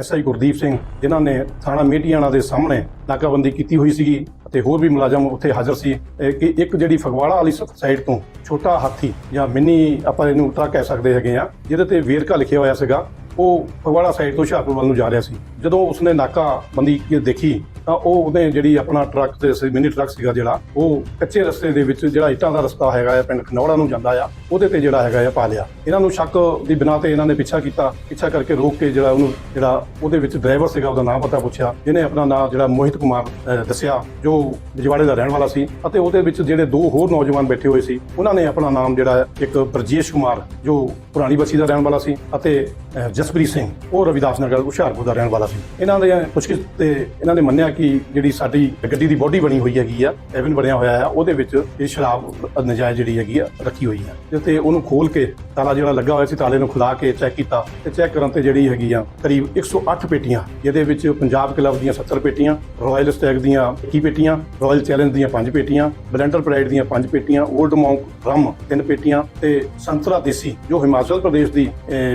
SI Gurdeep Singh, ਜਿਨ੍ਹਾਂ ਨੇ ਥਾਣਾ ਮੇਟੀਆਣਾ ਦੇ ਸਾਹਮਣੇ ਨਾਕਾਬੰਦੀ ਕੀਤੀ ਹੋਈ ਸੀਗੀ ਅਤੇ ਹੋਰ ਵੀ ਮੁਲਾਜ਼ਮ ਉੱਥੇ ਹਾਜ਼ਰ ਸੀ। ਕਿ ਇੱਕ ਜਿਹੜੀ ਫਗਵਾੜਾ ਵਾਲੀ ਸਾਈਡ ਤੋਂ ਛੋਟਾ ਹਾਥੀ ਜਾਂ ਮਿੰਨੀ ਆਪਾਂ ਇਹਨੂੰ ਟਰੱਕ ਕਹਿ ਸਕਦੇ ਹੈਗੇ ਆ, ਜਿਹਦੇ ਤੇ ਵੇਰਕਾ ਲਿਖਿਆ ਹੋਇਆ ਸੀਗਾ, ਉਹ ਫਗਵਾੜਾ ਸਾਈਡ ਤੋਂ ਹੁਸ਼ਿਆਰਪੁਰ ਵੱਲ ਨੂੰ ਜਾ ਰਿਹਾ ਸੀ। ਜਦੋਂ ਉਸਨੇ ਨਾਕਾਬੰਦੀ ਦੇਖੀ, ਤਾਂ ਉਹ ਉਹਨੇ ਜਿਹੜੀ ਆਪਣਾ ਟਰੱਕ ਤੇ ਮਿੰਨੀ ਟਰੱਕ ਸੀਗਾ ਜਿਹੜਾ, ਉਹ ਕੱਚੇ ਰਸਤੇ ਦੇ ਵਿੱਚ ਜਿਹੜਾ ਇੱਟਾਂ ਦਾ ਰਸਤਾ ਹੈਗਾ ਆ, ਪਿੰਡ ਖਨੌੜਾ ਨੂੰ ਜਾਂਦਾ ਆ ਉਹਦੇ ਤੇ ਜਿਹੜਾ ਹੈਗਾ ਆ ਪਾ ਲਿਆ। ਇਹਨਾਂ ਨੂੰ ਸ਼ੱਕ ਦੀ ਬਿਨਾਂ ਤੇ ਇਹਨਾਂ ਨੇ ਪਿੱਛਾ ਕੀਤਾ। ਪਿੱਛਾ ਕਰਕੇ ਰੋਕ ਕੇ ਜਿਹੜਾ ਉਹਨੂੰ ਜਿਹੜਾ ਉਹਦੇ ਵਿੱਚ ਡਰਾਈਵਰ ਸੀਗਾ, ਉਹਦਾ ਨਾਮ ਪਤਾ ਪੁੱਛਿਆ। ਜਿਹਨੇ ਆਪਣਾ ਨਾਮ ਜਿਹੜਾ ਮੋਹਿਤ ਕੁਮਾਰ ਦੱਸਿਆ, ਜੋ ਬਿਜਵਾੜੇ ਦਾ ਰਹਿਣ ਵਾਲਾ ਸੀ। ਅਤੇ ਉਹਦੇ ਵਿੱਚ ਜਿਹੜੇ ਦੋ ਹੋਰ ਨੌਜਵਾਨ ਬੈਠੇ ਹੋਏ ਸੀ, ਉਹਨਾਂ ਨੇ ਆਪਣਾ ਨਾਮ ਜਿਹੜਾ ਇੱਕ ਬਰਜੇਸ਼ ਕੁਮਾਰ, ਜੋ ਪੁਰਾਣੀ ਬਸੀ ਦਾ ਰਹਿਣ ਵਾਲਾ ਸੀ, ਅਤੇ ਜਸਪ੍ਰੀਤ ਸਿੰਘ, ਉਹ ਰਵਿਦਾਸ ਨਗਰ, ਹੁਸ਼ਿਆਰਪੁਰ ਦਾ ਰਹਿਣ ਵਾਲਾ ਸੀ। ਇਹਨਾਂ ਦੇ ਪੁੱਛਗਿੱਛ ਤੇ ਇਹਨਾਂ ਨੇ ਮੰਨਿਆ ਕਿ ਜਿਹੜੀ ਸਾਡੀ ਗੱਡੀ ਦੀ ਬੋਡੀ ਬਣੀ ਹੋਈ ਹੈਗੀ ਆ, ਐਵਨ ਬਣਿਆ ਹੋਇਆ ਆ, ਉਹਦੇ ਵਿੱਚ ਇਹ ਸ਼ਰਾਬ ਨਜਾਇਜ਼ ਜਿਹੜੀ ਹੈਗੀ ਆ, ਰੱਖੀ ਹੋਈ ਹੈ ਤੇ ਉਹਨੂੰ ਖੋਲ ਕੇ ਤਾਲਾ ਜਿਹੜਾ ਲੱਗਾ ਹੋਇਆ ਸੀ ਤਾਲੇ ਨੂੰ ਖੁਲਾ ਕੇ ਚੈੱਕ ਕੀਤਾ ਤੇ ਚੈੱਕ ਕਰਨ ਤੇ ਜਿਹੜੀ ਹੈਗੀ ਆ ਕਰੀਬ 108 ਪੇਟੀਆਂ, ਜਿਹਦੇ ਵਿੱਚ ਪੰਜਾਬ ਕਲੱਬ ਦੀਆਂ 70 ਪੇਟੀਆਂ ਰਾਇਲ ਸਟੈਗ ਦੀਆਂ 21 ਪੇਟੀਆਂ ਰਾਇਲ ਚੈਲੰਜ ਦੀਆਂ 5 ਪੇਟੀਆਂ ਬਲੈਂਡਰ ਪ੍ਰਾਈਡ ਦੀਆਂ 5 ਪੇਟੀਆਂ 올ਡ ਮੌਂਕ ਰਮ 3 ਪੇਟੀਆਂ ਤੇ ਸੰਤਰਾ ਦੇਸੀ, ਜੋ ਹਿਮਾਚਲ ਪ੍ਰਦੇਸ਼ ਦੀ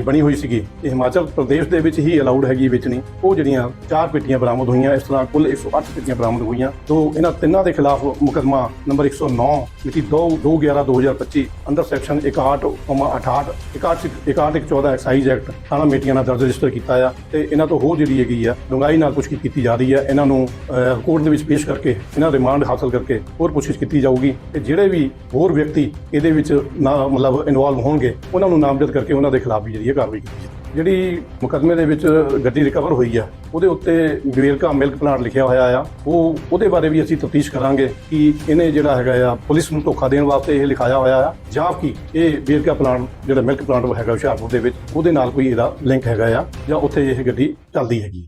ਬਣੀ ਹੋਈ ਸੀਗੀ। ਇਹ ਹਿਮਾਚਲ ਪ੍ਰਦੇਸ਼ ਦੇ ਵਿੱਚ ਹੀ ਅਲਾਉਡ ਹੈਗੀ ਵੇਚਣੀ ਉਹ ਜਿਹੜੀਆਂ ਚਾਰ ਪੇਟੀਆਂ ਬਰਾਮਦ ਹੋਈਆਂ, ਇਸ ਤਰ੍ਹਾਂ ਕੁੱਲ 108 ਪੇਟੀਆਂ ਬਰਾਮਦ ਹੋਈਆਂ ਤੋਂ ਇਹਨਾਂ ਤਿੰਨਾਂ ਦੇ ਖਿਲਾਫ ਮੁਕੱਦਮਾ ਨੰਬਰ 109 ਮਿਤੀ 2 211 2025 ਅੰਦਰ ਸੈਕਸ਼ਨ 61,68 6114 ਐਕਸਾਈਜ਼ ਐਕਟ ਥਾਣਾ ਮੇਟੀਆਂ ਨਾਲ ਦਰਜ ਰਜਿਸਟਰ ਕੀਤਾ ਆ ਤੇ ਇਹਨਾਂ ਤੋਂ ਹੋਰ ਜਿਹੜੀ ਹੈਗੀ ਆ ਡੂੰਘਾਈ ਨਾਲ ਪੁੱਛਗਿੱਛ ਕੀਤੀ ਜਾ ਰਹੀ ਹੈ ਇਹਨਾਂ ਨੂੰ ਕੋਰਟ ਦੇ ਵਿੱਚ ਪੇਸ਼ ਕਰਕੇ ਇਹਨਾਂ ਰਿਮਾਂਡ ਹਾਸਲ ਕਰਕੇ ਹੋਰ ਪੁੱਛਗਿੱਛ ਕੀਤੀ ਜਾਊਗੀ ਤੇ ਜਿਹੜੇ ਵੀ ਹੋਰ ਵਿਅਕਤੀ ਇਹਦੇ ਵਿੱਚ ਨਾ ਮਤਲਬ ਇਨਵੋਲਵ ਹੋਣਗੇ ਉਹਨਾਂ ਨੂੰ ਨਾਮਜ਼ਦ ਕਰਕੇ ਉਹਨਾਂ ਦੇ ਖਿਲਾਫ ਵੀ ਜਿਹੜੀ ਹੈ ਕਾਰਵਾਈ ਕੀਤੀ ਜਾਵੇਗੀ ਜਿਹੜੀ ਮੁਕੱਦਮੇ ਦੇ ਵਿੱਚ ਗੱਡੀ ਰਿਕਵਰ ਹੋਈ ਆ, ਉਹਦੇ ਉੱਤੇ ਵੇਰਕਾ ਮਿਲਕ ਪਲਾਂਟ ਲਿਖਿਆ ਹੋਇਆ ਆ। ਉਹ, ਉਹਦੇ ਬਾਰੇ ਵੀ ਅਸੀਂ ਤਫਤੀਸ਼ ਕਰਾਂਗੇ ਕਿ ਇਹਨੇ ਜਿਹੜਾ ਹੈਗਾ ਆ, ਪੁਲਿਸ ਨੂੰ ਧੋਖਾ ਦੇਣ ਵਾਸਤੇ ਇਹ ਲਿਖਾਇਆ ਹੋਇਆ ਆ, ਜਾਂ ਕਿ ਇਹ ਵੇਰਕਾ ਪਲਾਂਟ, ਜਿਹੜਾ ਮਿਲਕ ਪਲਾਂਟ ਹੈਗਾ ਹੁਸ਼ਿਆਰਪੁਰ ਦੇ ਵਿੱਚ, ਉਹਦੇ ਨਾਲ ਕੋਈ ਇਹਦਾ ਲਿੰਕ ਹੈਗਾ ਆ, ਜਾਂ ਉੱਥੇ ਇਹ ਗੱਡੀ ਚੱਲਦੀ ਹੈਗੀ